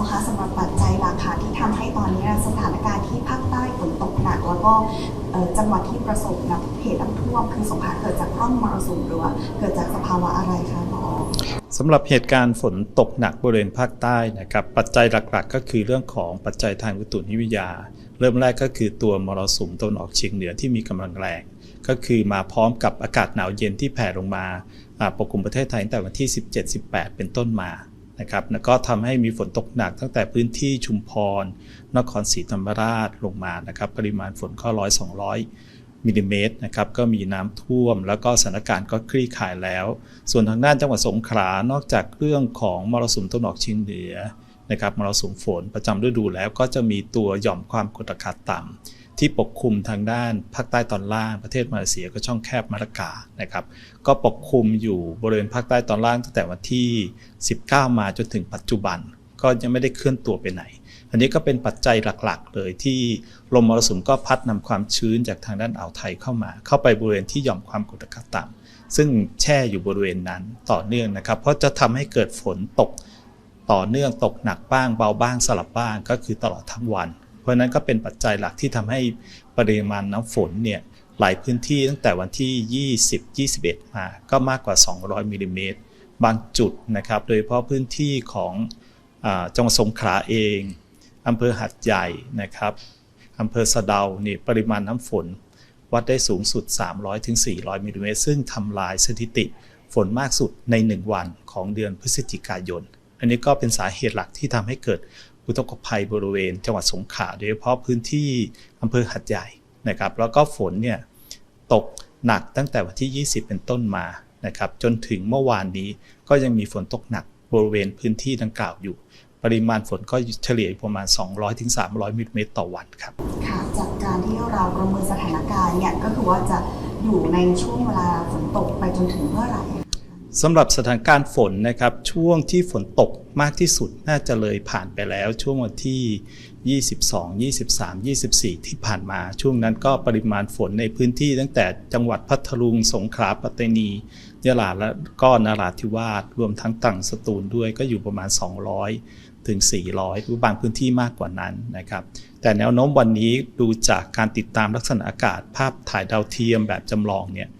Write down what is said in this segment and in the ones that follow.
อคะสำหรับปัจจัยหลักค่ะที่ทำให้ตอนนี้สถานการณ์ที่ภาคใต้ฝนตกหนัก แล้วก็จังหวัดที่ประสบน้ำเหตุน้ำท่วมคือสงขลาเกิดจากร่องมรสุมหรือว่าเกิดจากสภาวะอะไรคะหมอสำหรับเหตุการณ์ฝนตกหนักบริเวณภาคใต้นะครับปัจจัยหลักๆ ก็คือเรื่องของปัจจัยทางอุตุนิยมวิทยา เริ่มแรกก็คือตัวมรสุมตะวันออกเฉียงเหนือที่มีกำลังแรง ก็คือมาพร้อมกับอากาศหนาวเย็นที่แผ่ลงมาอ่าปกคลุมประเทศไทยตั้งแต่วันที่ 17-18 เป็นต้นมา นะครับแล้วก็ทำให้มีฝนตกหนักตั้งแต่พื้นที่ชุมพร นครศรีธรรมราชลงมานะครับปริมาณฝนก็ร้อยสองร้อยมิลลิเมตรนะครับก็มีน้ำท่วม แล้วก็สถานการณ์ก็คลี่คลายแล้ว ส่วนทางด้านจังหวัดสงขลานอกจากเรื่องของมรสุมตะวันออกเฉียงเหนือนะครับมรสุมฝนประจำฤดูแล้วก็จะมีตัวหย่อมความกดอากาศต่ำ ที่ปกคลุมทางด้านภาคใต้ตอนล่าง ประเทศมาเลเซียก็ช่องแคบมาลากานะครับ ก็ปกคลุมอยู่บริเวณภาคใต้ตอนล่างตั้งแต่วันที่ 19 มาจนถึงปัจจุบัน ก็ยังไม่ได้เคลื่อนตัวไปไหน อันนี้ก็เป็นปัจจัยหลักๆ เลยที่ลมมรสุมก็พัดนำความชื้นจากทางด้านอ่าวไทยเข้ามา เข้าไปบริเวณที่หย่อมความกดอากาศต่ำซึ่งแช่อยู่บริเวณนั้นต่อเนื่องนะครับ เพราะจะทำให้เกิดฝนตกต่อเนื่องตกหนักบ้างเบาบ้างสลับบ้างก็คือตลอดทั้งวัน เพราะนั้นก็เป็นปัจจัยหลักที่ทำให้ปริมาณน้ำฝนเนี่ยหลายพื้นที่ตั้งแต่วันที่ 20 21 มาก็มากกว่า 200มิลลิเมตรบางจุดนะครับ โดยเฉพาะพื้นที่ของจังหวัดสงขลาเองอำเภอหัดใหญ่นะครับอำเภอสะเดานี่ปริมาณน้ำฝน วัดได้สูงสุด 300ถึง400มิลลิเมตรซึ่งทำลายสถิติฝนมากสุดใน 1 วันของเดือนพฤศจิกายน อันนี้ก็เป็นสาเหตุหลักที่ทำให้เกิด อุทกภัยบริเวณ จังหวัดสงขลาโดยเฉพาะพื้นที่อำเภอหัดใหญ่นะครับแล้วก็ฝนเนี่ยตกหนักตั้งแต่วันที่ 20 เป็นต้นมานะครับจนถึงเมื่อวานนี้ก็ยังมีฝนตกหนักบริเวณพื้นที่ดังกล่าวอยู่ ปริมาณฝนก็เฉลี่ยประมาณ 200-300 มิลลิเมตรต่อวันครับค่ะจากการที่เราประเมินสถานการณ์เนี่ยก็คือว่าจะอยู่ในช่วงเวลาฝนตกไปจนถึงเมื่อไหร่ สำหรับสถานการณ์ฝนนะครับช่วงที่ฝนตกมากที่สุดน่าจะเลยผ่านไปแล้ว ช่วงวันที่ 22 23 24 ที่ผ่านมา ช่วงนั้นก็ปริมาณฝนในพื้นที่ตั้งแต่จังหวัดพัทลุง สงขลาปัตตานียะลาและก็นราธิวาสรวมทั้งตรังสตูลด้วยก็อยู่ประมาณ 200 ถึง 400 หรือบางพื้นที่มากกว่านั้นนะครับแต่แนวโน้มวันนี้ดูจากการติดตามลักษณะอากาศภาพถ่ายดาวเทียมแบบจำลองเนี่ย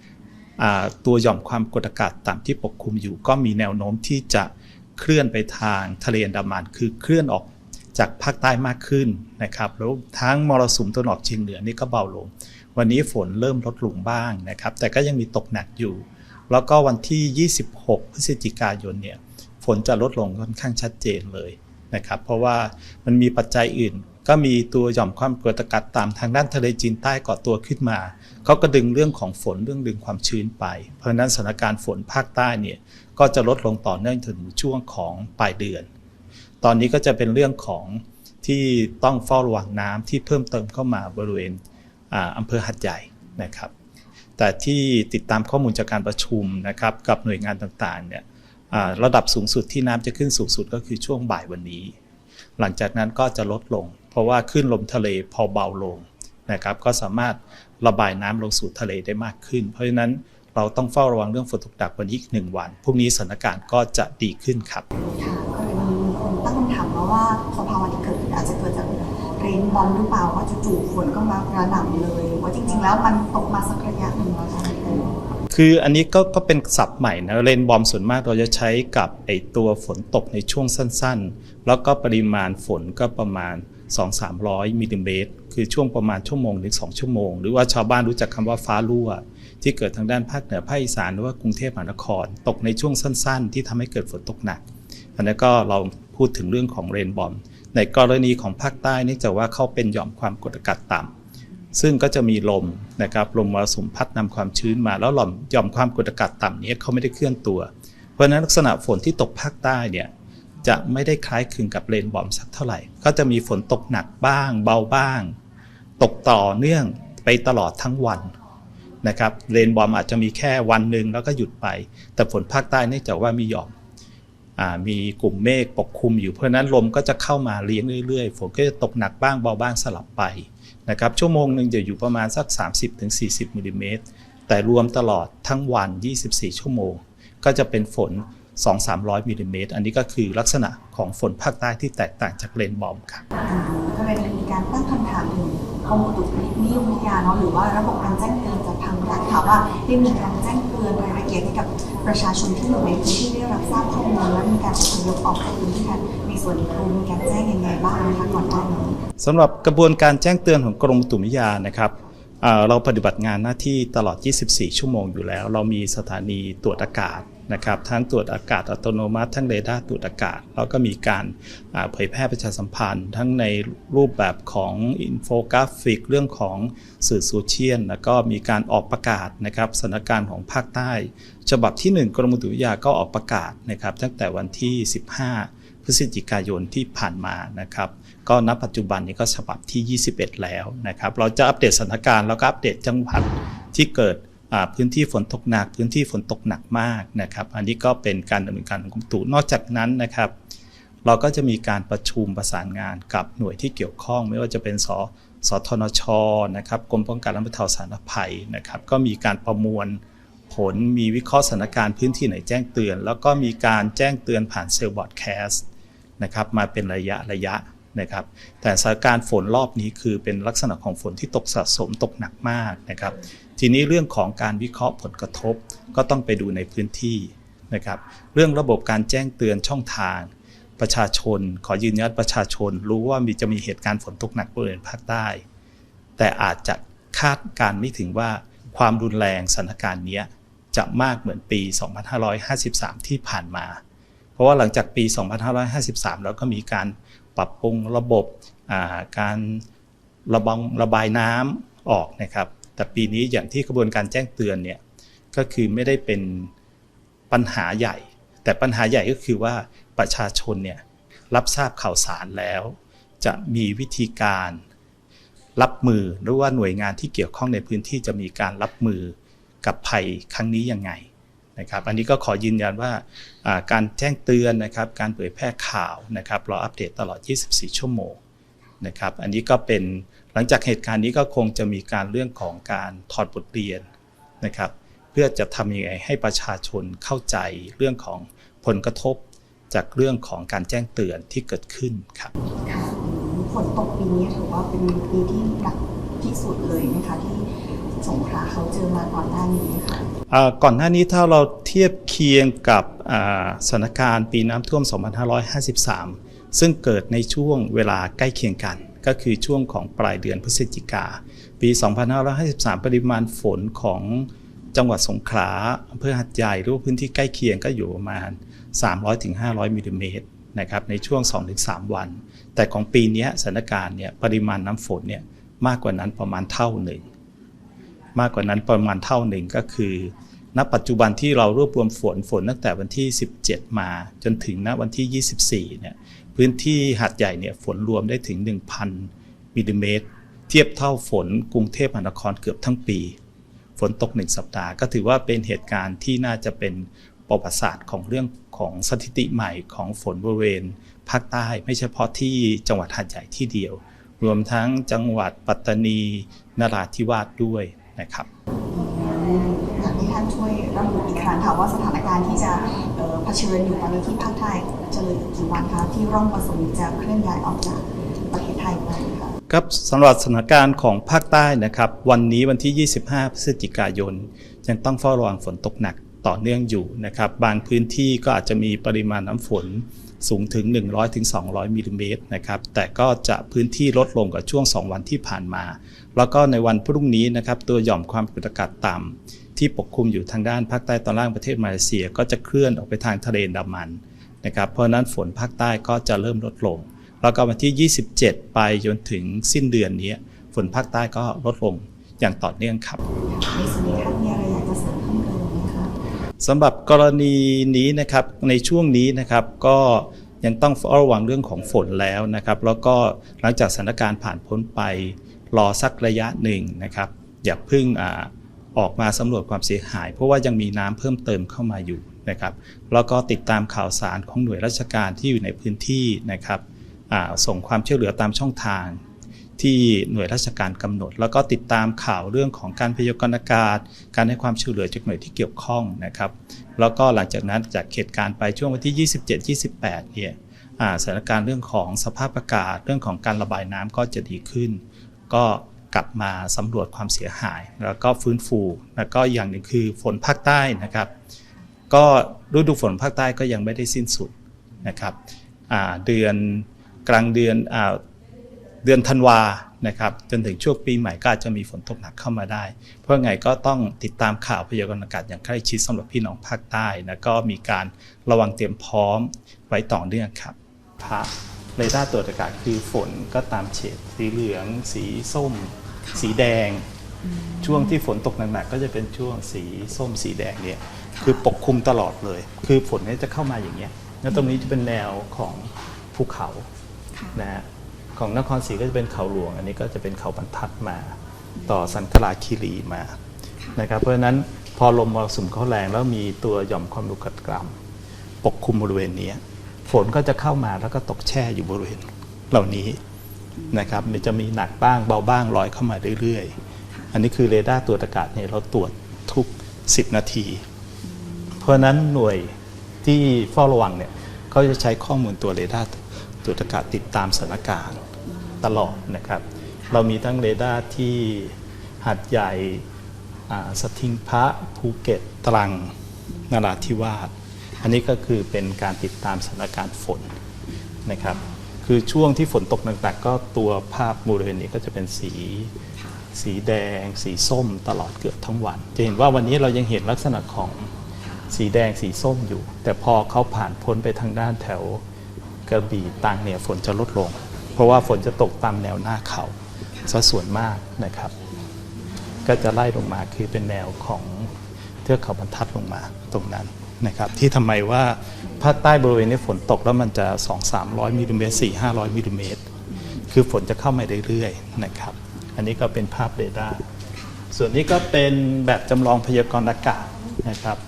ตัวหย่อมความกดอากาศต่ำที่ปกคลุมอยู่ ก็มีแนวโน้มที่จะเคลื่อนไปทางทะเลอันดามันคือเคลื่อนออกจากภาคใต้มากขึ้นนะครับแล้วทั้งมรสุมตะวันออกเฉียงเหนือนี่ก็เบาลง วันนี้ฝนเริ่มลดลงบ้างนะครับ แต่ก็ยังมีตกหนักอยู่ แล้วก็วันที่ 26 พฤศจิกายนเนี่ยฝนจะลดลงค่อนข้างชัดเจนเลยนะครับ เพราะว่ามันมีปัจจัยอื่น ก็มีตัวหย่อมความกดอากาศต่ำทางด้านทะเลจีนใต้ก่อตัวขึ้นมาเขาก็ดึงเรื่องของฝนเรื่องดึงความชื้นไป เพราะนั้นสถานการณ์ฝนภาคใต้เนี่ยก็จะลดลงต่อเนื่องถึงช่วงของปลายเดือน ตอนนี้ก็จะเป็นเรื่องของที่ต้องเฝ้าระวังน้ำที่เพิ่มเติมเข้ามาบริเวณอ่าอำเภอหัดใหญ่นะครับ แต่ที่ติดตามข้อมูลจากการประชุมนะครับกับหน่วยงานต่างๆเนี่ยระดับสูงสุดที่น้ำจะขึ้นสูงสุดก็คือช่วงบ่ายวันนี้ หลังจากนั้นก็จะลดลง เพราะว่าขึ้นลมทะเลพอเบาลงนะครับก็สามารถระบายน้ำลงสู่ทะเลได้มากขึ้น เพราะฉะนั้นเราต้องเฝ้าระวังเรื่องฝนตกหนักวันนี้อีกหนึ่งวัน พรุ่งนี้สถานการณ์ก็จะดีขึ้นครับค่ะก็เลยมีคนตั้งคำถามมาว่าสภาวะที่เกิดขึ้นอาจจะเกิดจากเรนบอมหรือเปล่าว่าจู่ๆฝนก็มากระหน่ำเลย ว่าจริง ๆ แล้วมันตกมาสักระยะหนึ่งแล้วใช่ไหมคะคืออันนี้ก็ก็เป็นศัพท์ใหม่นะเรนบอมส่วนมากเราจะใช้กับไอตัวฝนตกในช่วงสั้น ๆ แล้วก็ปริมาณฝนก็ประมาณ 2-300มิลลิเมตรคือช่วงประมาณชั่วโมงถึง2ชั่วโมง หรือว่าชาวบ้านรู้จักคำว่าฟ้ารั่ว ที่เกิดทางด้านภาคเหนือภาคอีสานหรือว่ากรุงเทพมหานคร ตกในช่วงสั้น ๆ ที่ทำให้เกิดฝนตกหนัก อันนั้นก็เราพูดถึงเรื่องของเรนบอมในกรณีของภาคใต้นื่จากว่าเขาเป็นหย่อมความกดอากาศต่ำซึ่งก็จะมีลมนะครับลมมรสุมพัดนำความชื้นมา แล้วหล่อมหย่อมความกดอากาศต่ำนี้เขาไม่ได้เคลื่อนตัว เพราะฉะนั้นลักษณะฝนที่ตกภาคใต้เนี่ย จะไม่ได้คล้ายคลึงกับเรนบอมสักเท่าไหร่ ก็จะมีฝนตกหนักบ้าง เบาบ้าง ตกต่อเนื่องไปตลอดทั้งวันนะครับเรนบอมอาจจะมีแค่วันหนึ่งแล้วก็หยุดไป แต่ฝนภาคใต้เนื่องจากว่ามีหย่อมมีกลุ่มเมฆปกคลุมอยู่เพราะฉะนั้นลมก็จะเข้ามาเลี้ยงเรื่อยๆ ฝนก็จะตกหนักบ้างเบาบ้างสลับไปนะครับชั่วโมงหนึ่งจะอยู่ประมาณสัก 30-40มิลลิเมตรแต่รวมตลอดทั้งวัน 24 ชั่วโมง ก็จะเป็นฝน 2-300มิลลิเมตรอันนี้ก็คือลักษณะของฝนภาคใต้ที่แตกต่างจากเลนบอมครับอืมก็เลยมีการตั้งคำถามถึงกรมอุตุนิยมวิทยาเนาะหรือว่าระบบการแจ้งเตือนจากทางรัฐค่ะว่าได้มีการแจ้งเตือนรายละเอียดให้กับประชาชนที่อยู่ในพื้นที่ได้รับทราบข้อมูลและมีการอพยพออกจากพื้นที่กันในส่วนนี้ครูมีการแจ้งยังไงบ้างนะคะก่อนหน้านี้สำหรับกระบวนการแจ้งเตือนของกรมอุตุนิยมวิทยานะครับเอ่อเราปฏิบัติงานหน้าที่ตลอด 24 ชั่วโมงอยู่แล้ว เรามีสถานีตรวจอากาศ นะครับทั้งตรวจอากาศอัตโนมัติ ทั้งเรดาร์ตรวจอากาศ แล้วก็มีการเผยแพร่ประชาสัมพันธ์ ทั้งในรูปแบบของอินโฟกราฟิก เรื่องของสื่อโซเชียลแล้วก็มีการออกประกาศนะครับสถานการณ์ของภาคใต้ ฉบับที่ 1 กรมอุตุนิยมวิทยาก็ออกประกาศนะครับตั้งแต่วันที่ 15 พฤศจิกายนที่ผ่านมานะครับก็ณปัจจุบันนี้ก็ฉบับที่ 21 แล้วนะครับเราจะอัปเดตสถานการณ์แล้วก็อัปเดตจังหวัดที่เกิด พื้นที่ฝนตกหนัก พื้นที่ฝนตกหนักมากนะครับ อันนี้ก็เป็นการดำเนินการของกรมตุนอกจากนั้นนะครับ เราก็จะมีการประชุมประสานงานกับหน่วยที่เกี่ยวข้อง ไม่ว่าจะเป็นสสทนชนะครับกรมป้องกันและบรรเทาสาธารณภัยนะครับ ก็มีการประมวลผลมีวิเคราะห์สถานการณ์พื้นที่ไหนแจ้งเตือน แล้วก็มีการแจ้งเตือนผ่านเซลล์บอร์ดแคสต์นะครับมาเป็นระยะระยะ นะครับแต่สถานการณ์ฝนรอบนี้คือเป็นลักษณะของฝนที่ตกสะสมตกหนักมากนะครับทีนี้เรื่องของการวิเคราะห์ผลกระทบก็ต้องไปดูในพื้นที่นะครับเรื่องระบบการแจ้งเตือนช่องทาง ประชาชน ขอยืนยันประชาชน รู้ว่ามีจะมีเหตุการณ์ฝนตกหนักบริเวณภาคใต้ แต่อาจจะคาดการไม่ถึงว่าความรุนแรงสถานการณ์นี้จะมากเหมือนปี 2553 ที่ผ่านมา เพราะว่าหลังจากปี 2553 แล้วก็มีการ ปรับปรุงระบบาการระบายระบายน้ำออกนะครับ แต่ปีนี้อย่างที่กระบวนการแจ้งเตือนเนี่ยก็คือไม่ได้เป็นปัญหาใหญ่ แต่ปัญหาใหญ่ก็คือว่าประชาชนเนี่ยรับทราบข่าวสารแล้ว จะมีวิธีการรับมือหรือว่าหน่วยงานที่เกี่ยวข้องในพื้นที่จะมีการรับมือกับภัยครั้งนี้ยังไง นะครับอันนี้ก็ขอยืนยันว่าการแจ้งเตือนนะครับการเผยแพร่ข่าวนะครับเราอัปเดตตลอด 24 ชั่วโมงนะครับอันนี้ก็เป็นหลังจากเหตุการณ์นี้ก็คงจะมีการเรื่องของการถอดบทเรียนนะครับเพื่อจะทำยังไงให้ประชาชนเข้าใจเรื่องของผลกระทบจากเรื่องของการแจ้งเตือนที่เกิดขึ้นครับฝนตกปีนี้ถือว่าเป็นปีที่หนักที่สุดเลยนะคะที่ สงขลาเขาเจอมาก่อนหน้านี้ค่ะก่อนหน้านี้ถ้าเราเทียบเคียงกับสถานการณ์ปีน้ำท่วม 2553 ซึ่งเกิดในช่วงเวลาใกล้เคียงกัน ก็คือช่วงของปลายเดือนพฤศจิกา ปี 2553 ปริมาณฝนของจังหวัดสงขลาอำเภอหัดใหญ่หรือว่าพื้นที่ใกล้เคียงก็อยู่ประมาณ 300-500มิลลิเมตรนะครับในช่วง 2-3 วัน แต่ของปีนี้สถานการณ์เนี่ยปริมาณน้ำฝนเนี่ยมากกว่านั้นประมาณเท่าหนึ่ง มากกว่านั้นประมาณเท่าหนึ่งก็คือ ณ ปัจจุบันที่เรารวบรวมฝนฝนตั้งแต่วันที่ 17 มาจนถึงณวันที่ 24 เนี่ยพื้นที่หาดใหญ่เนี่ยฝนรวมได้ถึง 1,000มิลลิเมตร เทียบเท่าฝนกรุงเทพมหานครเกือบทั้งปี ฝนตกหนึ่งสัปดาห์ก็ถือว่าเป็นเหตุการณ์ที่น่าจะเป็นประวัติศาสตร์ของเรื่องของสถิติใหม่ของฝนบริเวณภาคใต้ไม่เฉพาะที่จังหวัดหาดใหญ่ที่เดียว รวมทั้งจังหวัดปัตตานีนราธิวาสด้วย นะครับอยากให้ท่านช่วยระบุอีกครั้งค่ะว่าสถานการณ์ที่จะเอ่อเผชิญอยู่ตอนนี้ที่ภาคใต้จะเหลืออีกกี่วันคะที่ร่องมรสุมจะเคลื่อนย้ายออกจากประเทศไทยไปค่ะครับสำหรับสถานการณ์ของภาคใต้นะครับ วันนี้วันที่ 25 พฤศจิกายน ยังต้องเฝ้าระวังฝนตกหนักต่อเนื่องอยู่นะครับ บางพื้นที่ก็อาจจะมีปริมาณน้ำฝน สูงถึง 100ถึง200มิลิเมตรนะครับแต่ก็จะพื้นที่ลดลงกว่าช่วง 2 วันที่ผ่านมา แล้วก็ในวันพรุ่งนี้นะครับตัวหย่อมความกดอากาศต่ำที่ปกคลุมอยู่ทางด้านภาคใต้ตอนล่างประเทศมาเลเซีย ก็จะเคลื่อนออกไปทางทะเลอันดามันนะครับเพราะฉะนั้นฝนภาคใต้ก็จะเริ่มลดลง แล้วก็วันที่ 27 ไปจนถึงสิ้นเดือนนี้ฝนภาคใต้ก็ลดลงอย่างต่อเนื่องครับในส่วนนี้ท่านมีอะไร สำหรับกรณีนี้นะครับในช่วงนี้นะครับก็ยังต้องเฝ้าระวังเรื่องของฝนแล้วนะครับ แล้วก็หลังจากสถานการณ์ผ่านพ้นไปรอสักระยะหนึ่งนะครับ อย่าเพิ่งอออกมาสำรวจความเสียหาย เพราะว่ายังมีน้ำเพิ่มเติมเข้ามาอยู่นะครับ แล้วก็ติดตามข่าวสารของหน่วยราชการที่อยู่ในพื้นที่นะครับส่งความช่วยเหลือตามช่องทาง ที่หน่วยราชการกำหนด แล้วก็ติดตามข่าวเรื่องของการพยากรณ์อากาศ การให้ความช่วยเหลือจากหน่วยที่เกี่ยวข้องนะครับแล้วก็หลังจากนั้นจากเหตุการณ์ไปช่วงวันที่ 27-28เนี่ยอ่าสถานการณ์เรื่องของสภาพอากาศ เรื่องของการระบายน้ำก็จะดีขึ้น ก็กลับมาสำรวจความเสียหาย แล้วก็ฟื้นฟูแล้วก็อย่างหนึ่งคือฝนภาคใต้นะครับ ก็ฤดูฝนภาคใต้ก็ยังไม่ได้สิ้นสุดนะครับเดือนกลางเดือนอ เดือนธันวานะครับจนถึงช่วงปีใหม่ก็อาจจะมีฝนตกหนักเข้ามาได้ เพราะไงก็ต้องติดตามข่าวพยากรณ์อากาศอย่างใกล้ชิดสำหรับพี่น้องภาคใต้แล้วก็มีการระวังเตรียมพร้อมไว้ต่อเนื่องครับพระเรดาร์ตรวจอากาศคือฝนก็ตามเฉดสีเหลือง สีส้ม สีแดง ช่วงที่ฝนตกหนักๆก็จะเป็นช่วงสีส้มสีแดงเนี่ยคือปกคลุมตลอดเลย คือฝนเนี่ยจะเข้ามาอย่างเงี้ยแล้วตรงนี้จะเป็นแนวของภูเขาค่ะนะฮะ ของนครศรีก็จะเป็นเขาหลวง อันนี้ก็จะเป็นเขาบรรทัดมา ต่อสันคลาคีรีมานะครับเพราะฉะนั้นพอลมมรสุมเขาแรงแล้วมีตัวหย่อมความกดอากาศปกคลุมบริเวณนี้ฝนก็จะเข้ามาแล้วก็ตกแช่อยู่บริเวณเหล่านี้นะครับมันจะมีหนักบ้างเบาบ้างลอยเข้ามาเรื่อยๆ อันนี้คือเรดาร์ตรวจอากาศเนี่ยเราตรวจทุก 10 นาที เพราะฉะนั้นหน่วยที่เฝ้าระวังเนี่ยเขาจะใช้ข้อมูลตัวเรดาร์ตรวจอากาศติดตามสถานการณ์ ตลอดนะครับ เรามีทั้งเรดาร์ที่หัดใหญ่อ่าสทิงพระภูเก็ตตรังนราธิวาสอันนี้ก็คือเป็นการติดตามสถานการณ์ฝนนะครับ คือช่วงที่ฝนตกหนักๆก็ตัวภาพบริเวณนี้ก็จะเป็นสีสีแดง สีส้มตลอดเกือบทั้งวัน จะเห็นว่าวันนี้เรายังเห็นลักษณะของสีแดงสีส้มอยู่ แต่พอเขาผ่านพ้นไปทางด้านแถวกระบี่ตรังเนี่ยฝนจะลดลงเพ ราะว่าฝนจะตกตามแนวหน้าเขาซะส่วนมากนะครับ ก็จะไล่ลงมาคือเป็นแนวของเทือกเขาบรรทัดลงมาตรงนั้นนะครับ ที่ทำไมว่าภาคใต้บริเวณนี้ฝนตกแล้วมันจะ 2 3 0 0มิลลิเมตร4 500มิลลิเมตรคือฝนจะเข้ามาเรื่อยๆนะครับ อันนี้ก็เป็นภาพเรดาร์ส่วนนี้ก็เป็นแบบจำลองพยากรณ์อากาศนะครับ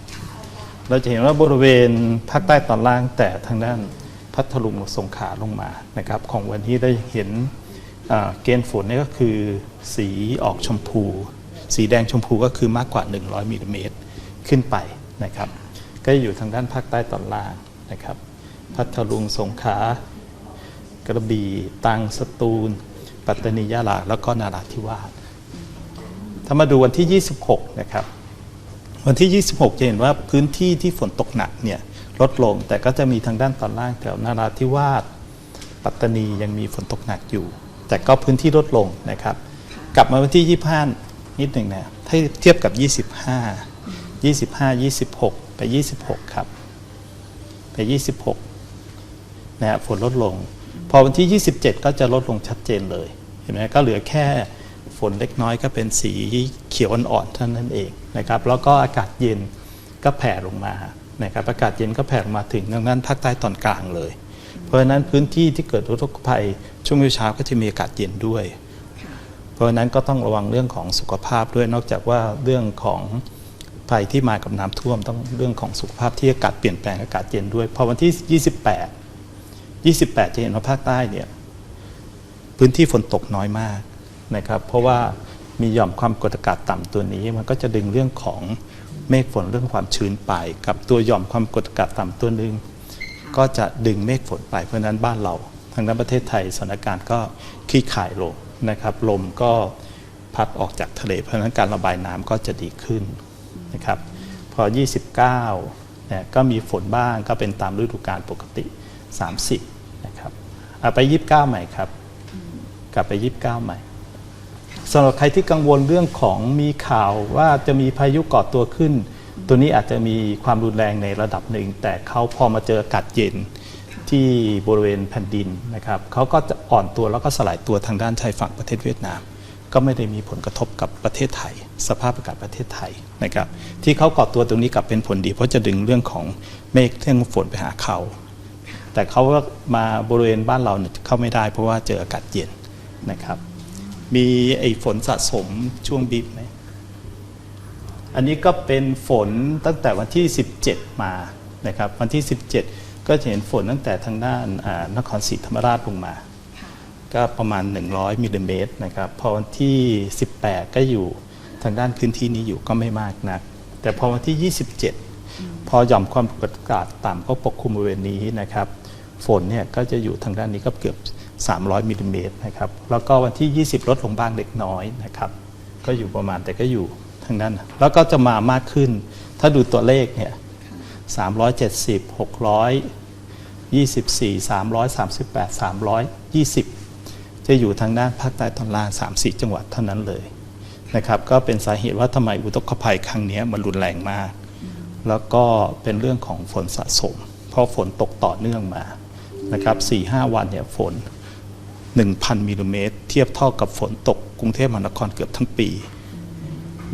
เราจะเห็นว่าบริเวณภาคใต้ตอนล่างแต่ทางด้าน พัทลุงสงขลาลงมานะครับของวันนี้ได้เห็นเกณฑ์ฝนนี่ก็คือสีออกชมพู สีแดงชมพูก็คือมากกว่า 100มิลลิเมตรขึ้นไปนะครับ ก็อยู่ทางด้านภาคใต้ตอนล่างนะครับ พัทลุงสงขลากระบี่ตรังสตูล ปัตตานียะลาแล้วก็นาราธิวาสถ้ามาดูวันที่ 26 นะครับ วันที่ 26 จะเห็นว่าพื้นที่ที่ฝนตกหนักเนี่ย ลดลง แต่ก็จะมีทางด้านตอนล่างแถวนาราธิวาสปัตตานียังมีฝนตกหนักอยู่ แต่ก็พื้นที่ลดลงนะครับ กลับมาวันที่ 25 นิดหนึ่งนะถ้าเทียบกับ 25 25 26 ไป 26 ครับ ไป 26นะฮะฝนลดลง พอวันที่ 27 ก็จะลดลงชัดเจนเลย เห็นไหมก็เหลือแค่ฝนเล็กน้อยก็เป็นสีเขียวอ่อนๆเท่านั้นเองนะครับ แล้วก็อากาศเย็นก็แผ่ลงมา นะครับอากาศเย็นก็แผ่มาถึงทางด้นภาคใต้ตอนกลางเลย เพราะฉะนั้นพื้นที่ที่เกิดอุทกภัยช่วงเช้าก็จะมีอากาศเย็นด้วย เพราะฉะนั้นก็ต้องระวังเรื่องของสุขภาพด้วยนอกจากว่าเรื่องของภัยที่มากับน้ำท่วมต้องเรื่องของสุขภาพที่อากาศเปลี่ยนแปลงอากาศเย็นด้วยพอวันที่ 28 28 จะเห็นว่าภาคใต้เนี่ยพื้นที่ฝนตกน้อยมากนะครับ เพราะว่ามีหย่อมความกดอากาศต่ำตัวนี้มันก็จะดึงเรื่องของ เมฆฝนเรื่องความชื้นไป กับตัวหย่อมความกดอากาศต่ำตัวหนึ่งก็จะดึงเมฆฝนไปเพราะฉะนั้นบ้านเราทางด้านประเทศไทยสถานการณ์ก็คลี่คลายลงนะครับลมก็พัดออกจากทะเล เพราะฉะนั้นการระบายน้ำก็จะดีขึ้นนะครับพอ 29เนี่ยก็มีฝนบ้างก็เป็นตามฤดูกาลปกติ 30นะครับเอาไป 29 ใหม่ครับ กลับไป 29 ใหม่ สำหรับใครที่กังวลเรื่องของมีข่าวว่าจะมีพายุก่อตัวขึ้น ตัวนี้อาจจะมีความรุนแรงในระดับหนึ่ง แต่เขาพอมาเจออากาศเย็นที่บริเวณแผ่นดินนะครับเขาก็จะอ่อนตัวแล้วก็สลายตัวทางด้านชายฝั่งประเทศเวียดนาม ก็ไม่ได้มีผลกระทบกับประเทศไทย สภาพอากาศประเทศไทยนะครับ ที่เขาก่อตัวตรงนี้กลับเป็นผลดี เพราะจะดึงเรื่องของเมฆเรื่องฝนไปหาเขาแต่เขามาบริเวณบ้านเราเนี่ยเข้าไม่ได้เพราะว่าเจออากาศเย็นนะครับ มีไอ้ฝนสะสมช่วงบีบไหม อันนี้ก็เป็นฝนตั้งแต่วันที่ 17 มานะครับ วันที่ 17 ก็จะเห็นฝนตั้งแต่ทางด้านอ่านครศรีธรรมราชลงมาค่ะก็ประมาณ 100มิลลิเมตรนะครับ พอวันที่ 18 ก็อยู่ทางด้านพื้นที่นี้อยู่ก็ไม่มากนัก แต่พอวันที่ 27 พอหย่อมความกดอากาศต่ำก็ปกคลุมบริเวณนี้นะครับ ฝนเนี่ยก็จะอยู่ทางด้านนี้ก็เกือบ 300มิลลิเมตรนะครับแล้วก็วันที่ 20 ลดลงบ้างเล็กน้อยนะครับก็อยู่ประมาณแต่ก็อยู่ทางนั้นแล้วก็จะมามากขึ้น ถ้าดูตัวเลขเนี่ย370 600 24 338 320 จะอยู่ทางด้านภาคใต้ตอนล่าง3-4 จังหวัดเท่านั้นเลยนะครับก็เป็นสาเหตุว่าทำไมอุทกภัยครั้งนี้มันรุนแรงมาก แล้วก็เป็นเรื่องของฝนสะสม เพราะฝนตกต่อเนื่องมานะครับ4-5วันเนี่ยฝน 1,000มิลลิเมตร เทียบเท่ากับฝนตกกรุงเทพมหานครเกือบทั้งปี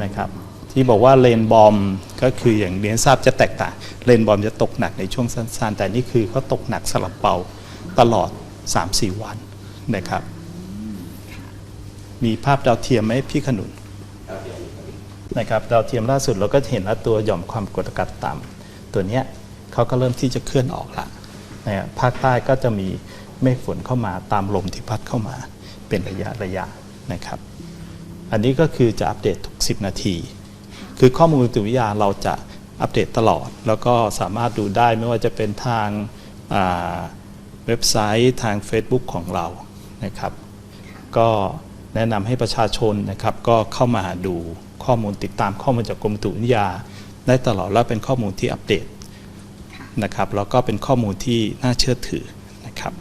นะครับที่บอกว่าเลนบอมก็คืออย่างเรียนทราบจะแตกต่างเลนบอมจะตกหนักในช่วงสั้นๆ แต่นี่คือเขาตกหนักสลับเบาตลอด 3-4 วันนะครับ มีภาพดาวเทียมไหมพี่ขนุนนะครับดาวเทียมล่าสุดเราก็เห็นว่าตัวหย่อมความกดอากาศต่ำตัวเนี้ยเขาก็เริ่มที่จะเคลื่อนออกละนะภาคใต้ก็จะมี เมฆฝนเข้ามาตามลมที่พัดเข้ามาเป็นระยะระยะนะครับ อันนี้ก็คือจะอัปเดตทุก 10 นาที คือข้อมูลอุตุวิทยาเราจะอัปเดตตลอด แล้วก็สามารถดูได้ไม่ว่าจะเป็นทางาเว็บไซต์ทาง Facebook ของเรานะครับ ก็แนะนำให้ประชาชนนะครับก็เข้ามาดูข้อมูลติดตามข้อมูลจากกรมอุตุนิยา ได้ตลอดและเป็นข้อมูลที่อัปเดตนะครับแล้วก็เป็นข้อมูลที่น่าเชื่อถือนะครับ